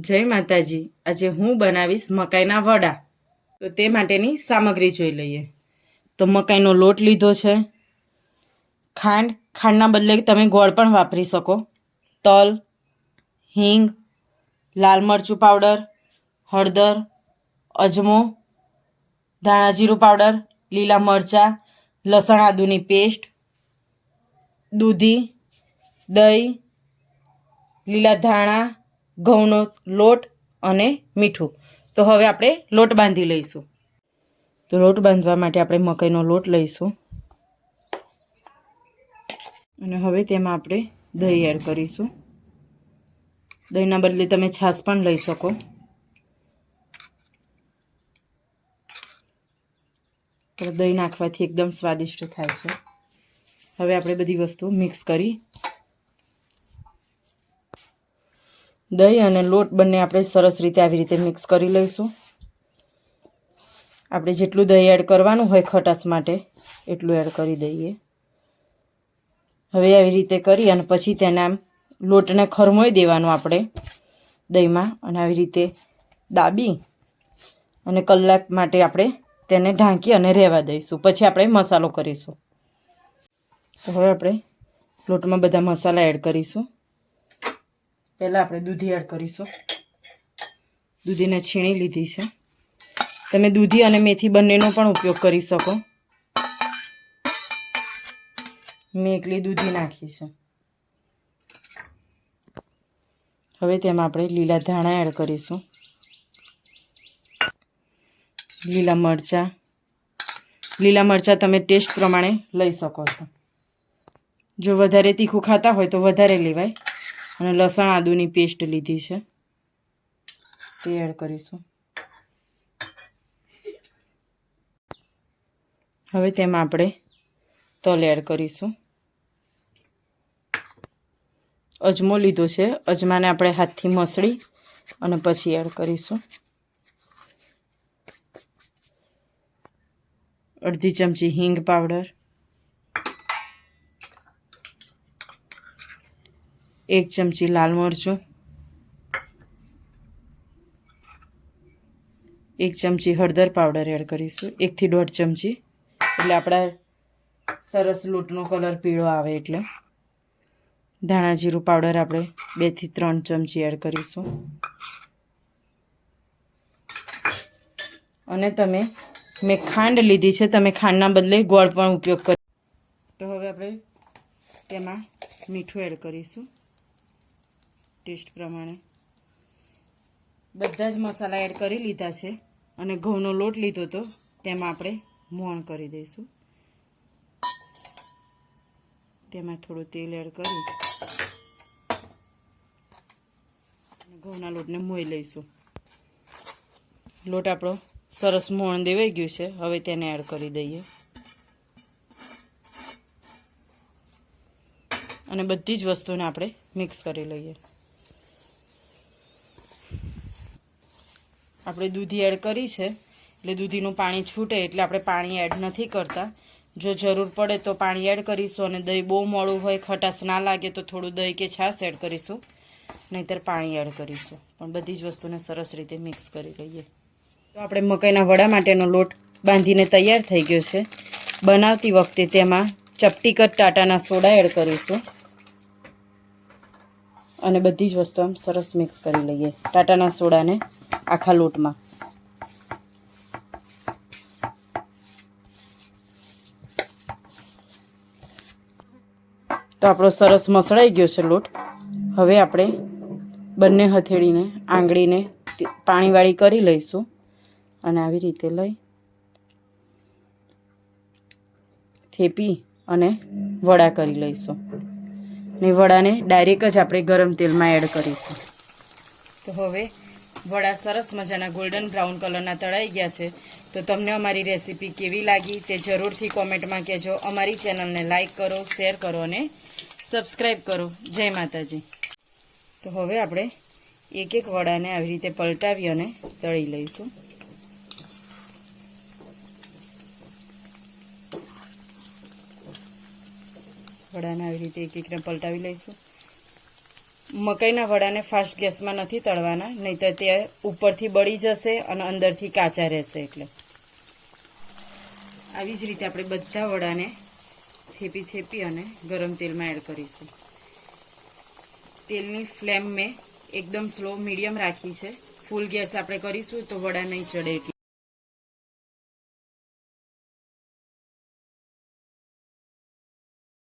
જય માતાજી. આજે હું બનાવીશ મકાઈના વડા. તો તે માટેની સામગ્રી જોઈ લઈએ. તો મકાઈનો લોટ લીધો છે. ખાંડ, ખાંડના બદલે તમે ગોળ પણ વાપરી શકો. તલ, હિંગ, લાલ મરચું પાવડર, હળદર, અજમો, ધાણા જીરું પાવડર, લીલા મરચાં, લસણ આદુની પેસ્ટ, દૂધી, દહીં, લીલા ધાણા ઘઉંનો લોટ અને મીઠું. તો હવે આપણે લોટ બાંધી લઈશું. તો લોટ બાંધવા માટે આપણે મકાઈનો લોટ લઈશું. અને હવે તેમાં આપણે દહીં એડ કરીશું. દહીંના બદલે તમે છાશ પણ લઈ શકો. દહીં નાખવાથી એકદમ સ્વાદિષ્ટ થાય છે. હવે આપણે બધી વસ્તુ મિક્સ કરી દહીં અને લોટ બંને આપણે સરસ રીતે આવી રીતે મિક્સ કરી લઈશું. આપણે જેટલું દહીં એડ કરવાનું હોય ખટાશ માટે, એટલું એડ કરી દઈએ. હવે આવી રીતે કરી અને પછી તેના લોટને ખરમોઈ દેવાનું આપણે દહીંમાં અને આવી રીતે દાબી અને કલાક માટે આપણે તેને ઢાંકી અને રહેવા દઈશું. પછી આપણે મસાલો કરીશું. તો હવે આપણે લોટમાં બધા મસાલા એડ કરીશું. પહેલાં આપણે દૂધી એડ કરીશું. દૂધીને છીણી લીધી છે. તમે દૂધી અને મેથી બંનેનો પણ ઉપયોગ કરી શકો. મેં એકલી દૂધી નાખી છે. હવે તેમાં આપણે લીલા ધાણા એડ કરીશું. લીલા મરચાં. લીલા મરચાં તમે ટેસ્ટ પ્રમાણે લઈ શકો છો. જો વધારે તીખું ખાતા હોય તો વધારે લેવાય. અને લસણ આદુની પેસ્ટ લીધી છે. તે એડ કરીશું. હવે તેમાં આપણે તલ એડ કરીશું. અજમો લીધો છે. અજમાને આપણે હાથથી મસળી અને પછી એડ કરીશું. અડધી ચમચી હિંગ પાવડર. એક ચમચી લાલ મરચું, એક ચમચી હળદર પાવડર એડ કરીશું, એકથી દોઢ ચમચી. એટલે આપણા સરસ લોટનો કલર પીળો આવે એટલે. ધાણા જીરું પાવડર આપણે બેથી ત્રણ ચમચી એડ કરીશું. અને તમે, મેં ખાંડ લીધી છે, તમે ખાંડના બદલે ગોળ પણ ઉપયોગ કરો તો હવે આપણે તેમાં મીઠું એડ કરીશું. ટેસ્ટ પ્રમાણે. બધા જ મસાલા એડ કરી લીધા છે અને ઘઉંનો લોટ લીધો તો તેમાં આપણે મોણ કરી દઈશું. તેમાં થોડું તેલ એડ કરી ઘઉંના લોટને મોઈ લઈશું. લોટ આપણો સરસ મોણ દેવાઈ ગયું છે, હવે તેને એડ કરી દઈએ. અને બધી જ વસ્તુને આપણે મિક્સ કરી લઈએ. આપણે દૂધી એડ કરી છે, એટલે દૂધીનું પાણી છૂટે એટલે આપણે પાણી એડ નથી કરતા. જો જરૂર પડે તો પાણી એડ કરીશું અને દહીં બહુ મોડું હોય, ખટાશ ના લાગે તો થોડું દહીં કે છાશ એડ કરીશું. નહીંતર પાણી એડ કરીશું. પણ બધી જ વસ્તુને સરસ રીતે મિક્સ કરી લઈએ. તો આપણે મકાઈના વડા માટેનો લોટ બાંધીને તૈયાર થઈ ગયો છે. બનાવતી વખતે તેમાં ચપટી કટ ટાટાના સોડા એડ કરીશું. અને બધી જ વસ્તુ આમ સરસ મિક્સ કરી લઈએ. ટાટાના સોડાને આખા લોટમાં. તો આપણો સરસ મસળાઈ ગયો છે લોટ. હવે આપણે બંને હથેળીને, આંગળીને પાણીવાળી કરી લઈશું. અને આવી રીતે લઈ થેપી અને વડા કરી લઈશું. ને વડાને ડાયરેક્ટ જ આપણે ગરમ તેલમાં એડ કરીશું. તો હવે વડા સરસ મજાના ગોલ્ડન બ્રાઉન કલરના તળાઈ ગયા છે. તો તમને અમારી રેસીપી કેવી લાગી તે જરૂરથી કોમેન્ટમાં કહેજો. અમારી ચેનલને લાઇક કરો શેર કરો અને સબસ્ક્રાઈબ કરો. જય માતાજી. તો હવે આપણે એક એક વડાને આવી રીતે પલટાવી અને તળી લઈશું. વડાને આવી રીતે એક એકને પલટાવી લઈશું. મકાઈના વડાને ફાસ્ટ ગેસમાં નથી તળવાના, નહીંતર તે ઉપરથી બળી જશે અને અંદરથી કાચા રહેશે એટલે. આવી જ રીતે આપણે બધા વડાને થેપી થેપી અને ગરમ તેલમાં એડ કરીશું. તેલની ફ્લેમ મેં એકદમ સ્લો મીડિયમ રાખી છે. ફૂલ ગેસ આપણે કરીશું તો વડા નહીં ચડે એટલે.